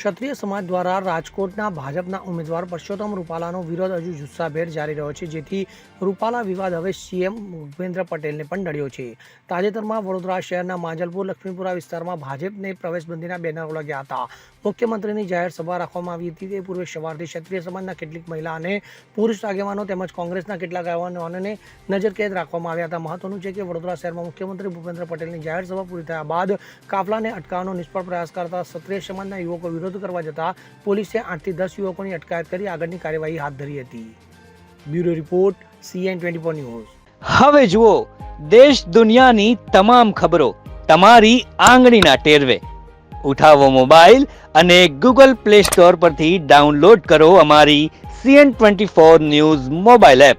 ક્ષત્રિય સમાજ દ્વારા રાજકોટના ભાજપના ઉમેદવાર પરસોત્તમ રૂપાલાનો વિરોધ હજુ જુસ્સાભેર જારી રહ્યો છે, જેથી રૂપાલા વિવાદ હવે સીએમ ભૂપેન્દ્ર પટેલને પણ નડ્યો છે. તાજેતરમાં વડોદરા શહેરના માંજલપુર, લક્ષ્મીપુરા વિસ્તારમાં ભાજપને પ્રવેશબંધીના બેનરો લાગ્યા હતા. મુખ્યમંત્રીની જાહેર સભા રાખવામાં આવી હતી. તે પૂર્વે સવારથી ક્ષત્રિય સમાજના કેટલીક મહિલા અને પુરુષ આગેવાનો તેમજ કોંગ્રેસના કેટલાક આગેવાનોને નજરકેદ રાખવામાં આવ્યા હતા. મહત્વનું છે કે વડોદરા શહેરમાં મુખ્યમંત્રી ભૂપેન્દ્ર પટેલની જાહેર સભા પૂરી થયા બાદ કાફલાને અટકાવવાનો નિષ્ફળ પ્રયાસ કરતા ક્ષત્રિય સમાજના યુવકો વિરોધ કરવા જતા પોલીસે આઠથી દસ યુવકોની અટકાયત કરી આગળની કાર્યવાહી હાથ ધરી હતી. Bureau report, CN twenty four news. હવે જુઓ, દેશ દુનિયાની તમામ ખબરો તમારી આંગળીના ટેરવે. ઉઠાવો મોબાઈલ અને ગૂગલ પ્લે સ્ટોર પરથી ડાઉનલોડ કરો અમારી CN twenty four news mobile app.